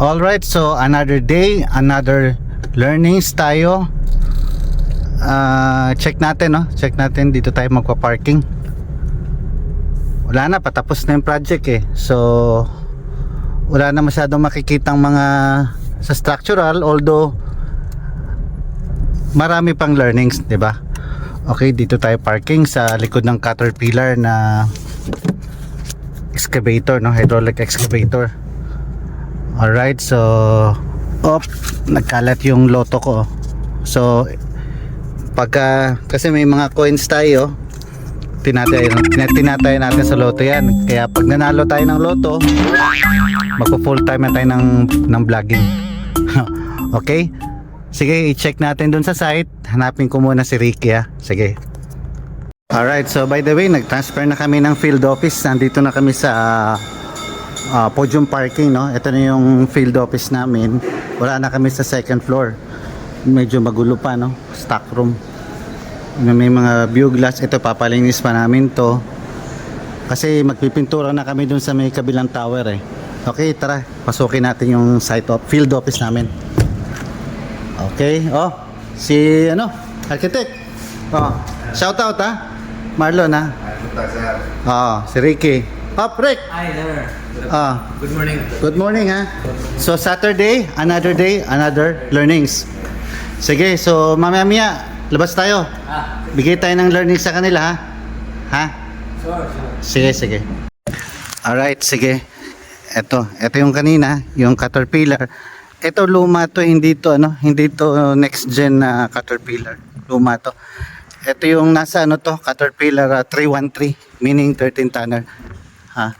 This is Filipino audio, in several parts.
Alright, so another day, another learnings tayo. Ah, check natin, no? Check natin dito tayo magpa-parking. Wala na, patapos na yung project eh. So, wala na masyadong makikitang mga sa structural, although marami pang learnings, 'di ba? Okay, dito tayo parking sa likod ng Caterpillar na excavator, no? Hydraulic excavator. Alright, so op, nagkalat yung loto ko. So pagka kasi may mga coins tayo, tinatay tina- tinatay natin sa loto 'yan. Kaya pag nanalo tayo ng loto, magpo full time na tayo ng ng vlogging. okay? Sige, i-check natin dun sa site. Hanapin ko muna si Ricky ha. Sige. Alright, so by the way, nag-transfer na kami ng field office. Nandito na kami sa ah, podium parking, no? Ito na yung field office namin. Wala na kami sa second floor. Medyo magulo pa, no? Stock room. May mga view glass. Ito, papalinis pa namin to. Kasi magpipintura na kami dun sa may kabilang tower, eh. Okay, tara. Pasukin natin yung site of field office namin. Okay, oh. Si, ano? Architect. Oh. Shout out, ha? Marlon, ha? Oh, si Ricky. Rick. Hi there. Ah, Good morning. good morning ha. So Saturday, another day, another learnings. Sige, so mamaya-maya, labas tayo. Ah, Bigay tayo ng learnings sa kanila ha. Ha? sure, sure. Sige, sige. Alright, sige. Ito, ito yung kanina, yung Caterpillar. Ito luma to, hindi to ano, hindi to next gen na Caterpillar. Luma to. Ito yung nasa ano to, Caterpillar ah, 313, meaning 13 tonner. Ha?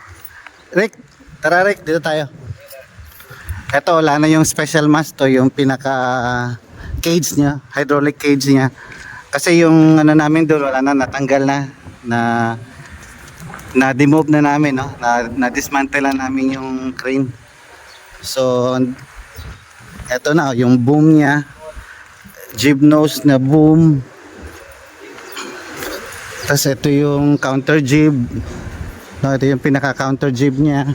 Rick, tara Rick, dito tayo. Ito, wala na yung special mask to, yung pinaka cage niya, hydraulic cage niya. Kasi yung ano namin doon, wala na, natanggal na, na na demove na namin no na, na dismantle na namin yung crane so eto na yung boom niya jib nose na boom tapos ito yung counter jib no, ito yung pinaka counter jib niya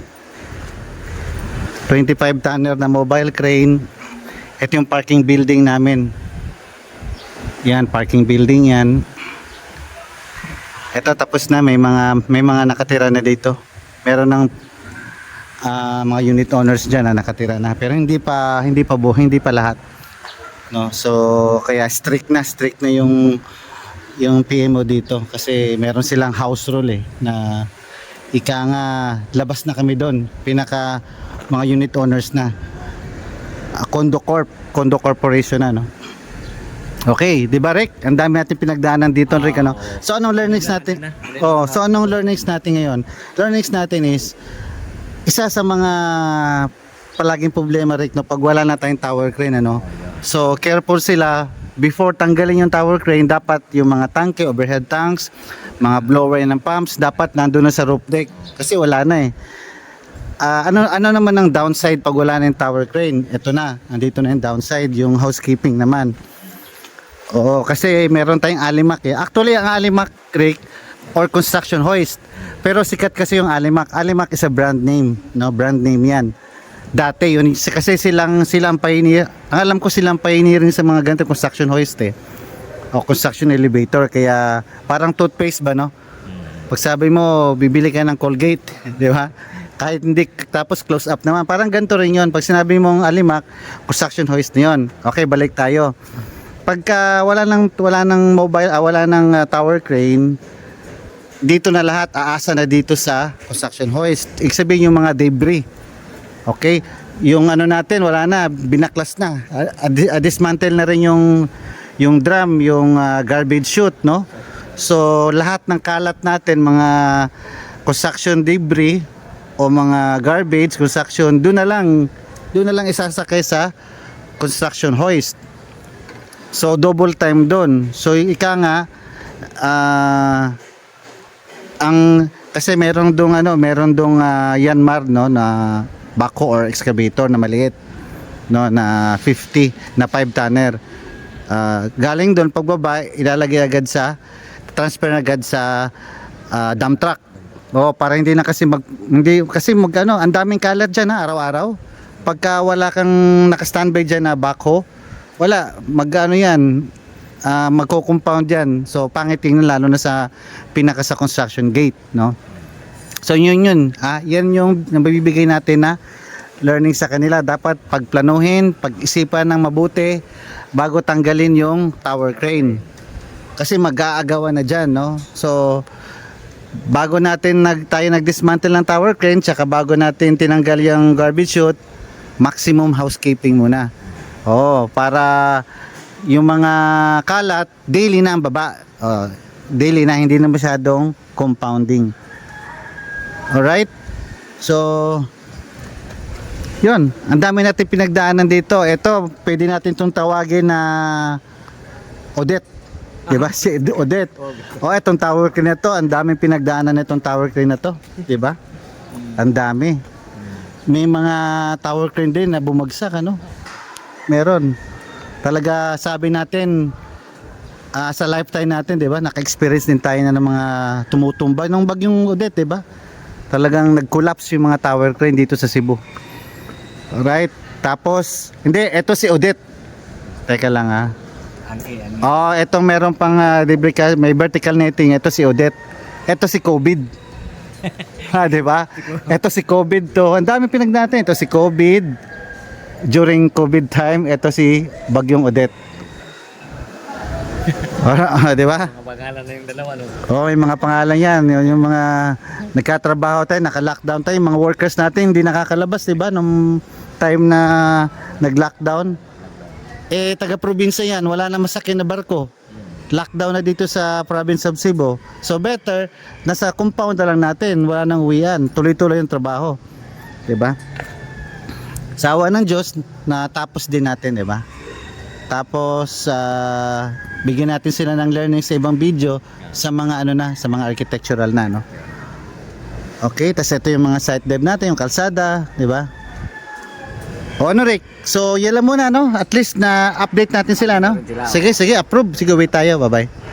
25 tonner na mobile crane ito yung parking building namin yan parking building yan ito tapos na may mga may mga nakatira na dito. Meron ng ah, mga unit owners diyan na nakatira na pero hindi pa hindi pa buo, hindi pa lahat. No. So kaya strict na strict na yung yung PMO dito kasi meron silang house rule eh na ika nga labas na kami doon. Pinaka mga unit owners na Ah, condo corp, condo corporation na no. Okay, di ba Rick? Ang dami natin pinagdaanan dito, Rick, ano? So anong learnings natin? Oh, so anong learnings natin ngayon? Learnings natin is isa sa mga palaging problema, Rick, no, pag wala na tayong tower crane, ano? So careful sila before tanggalin yung tower crane, dapat yung mga tangke, overhead tanks, mga blower ng pumps, dapat nandun na sa roof deck kasi wala na eh. Ah, ano ano naman ang downside pag wala na yung tower crane? Ito na, andito na yung downside, yung housekeeping naman. Oo, kasi meron tayong Alimak eh. Actually, ang Alimak Creek or construction hoist. Pero sikat kasi yung Alimak. Alimak is a brand name, no? Brand name 'yan. Dati yun kasi silang silang pioneer. Ang alam ko silang pioneering sa mga ganito construction hoist eh. O construction elevator kaya parang toothpaste ba no? Pag sabi mo bibili ka ng Colgate, di ba? Kahit hindi tapos close up naman. Parang ganito rin 'yon. Pag sinabi mong Alimak, construction hoist na 'yon. Okay, balik tayo pagka wala nang wala nang mobile ah, wala nang ah, tower crane dito na lahat aasa na dito sa construction hoist ibig sabihin yung mga debris okay yung ano natin wala na binaklas na. Dismantle na rin yung yung drum yung ah, garbage chute no? So lahat ng kalat natin mga construction debris o mga garbage construction doon na lang doon na lang isasakay sa construction hoist. So double time doon. So ika nga ah, ang kasi meron dong ano, meron dong ah, Yanmar no na backhoe or excavator na maliit no na 50 na 5 tonner. Ah, galing doon pagbaba ilalagay agad sa transfer agad sa ah, dump truck. O para hindi na kasi mag hindi kasi mag ano, ang daming kalat diyan ha araw-araw. pagka wala kang naka-standby dyan na backhoe, wala, mag-ano yan, ah, magko-compound yan. So, pangit tingnan lalo na sa pinaka sa construction gate, no? So, yun yun. Ah, yan yung nabibigay natin na learning sa kanila. Dapat pagplanuhin, pag-isipan ng mabuti bago tanggalin yung tower crane. Kasi mag-aagawan na dyan, no? So, bago natin nag, tayo nag-dismantle ng tower crane, tsaka bago natin tinanggal yung garbage chute, maximum housekeeping muna. Oh, para yung mga kalat, daily na ang baba. Oh, daily na, hindi na masyadong compounding. Alright? So, yun. Ang dami natin pinagdaanan dito. Ito, pwede natin itong tawagin na Odette. Diba? Si Odette. O, etong tower crane na to. Ang daming pinagdaanan na itong tower crane na to. Diba? Ang dami. May mga tower crane din na bumagsak, ano? Meron. Talaga sabi natin, ah, sa lifetime natin, 'di ba? Naka-experience din tayo na ng mga tumutumba nung bagyong Odette, 'di ba? Talagang nag-collapse yung mga tower crane dito sa Cebu. Alright. Tapos, hindi, eto si Odette. Teka lang ah. Oh, etong meron pang uh, may vertical netting. Ito si Odette. Ito si COVID. ha, 'di ba? Ito si COVID to. Ang dami pinag natin. Ito si COVID. During COVID time, ito si Bagyong Odette. Ah, 'di ba? Mga pangalan na yung dalawa, no? Oh, may mga pangalan 'yan. Yung, yung mga nagkatrabaho tayo, naka-lockdown tayo, yung mga workers natin hindi nakakalabas, 'di ba? Nung time na nag-lockdown. Eh taga-probinsya 'yan, wala na masakyan na barko. Lockdown na dito sa province of Cebu. So better nasa compound na lang natin, wala nang uwian. Tuloy-tuloy yung trabaho. 'Di ba? Sa awa ng Diyos, natapos din natin, 'di ba? Tapos ah, bigyan natin sila ng learning sa ibang video sa mga ano na, sa mga architectural na, no. Okay, tas ito yung mga site dev natin, yung kalsada, 'di ba? O ano Rick? So, yan lang muna no? At least na update natin sila no? Sige, sige, approve. Sige, wait tayo. Bye-bye.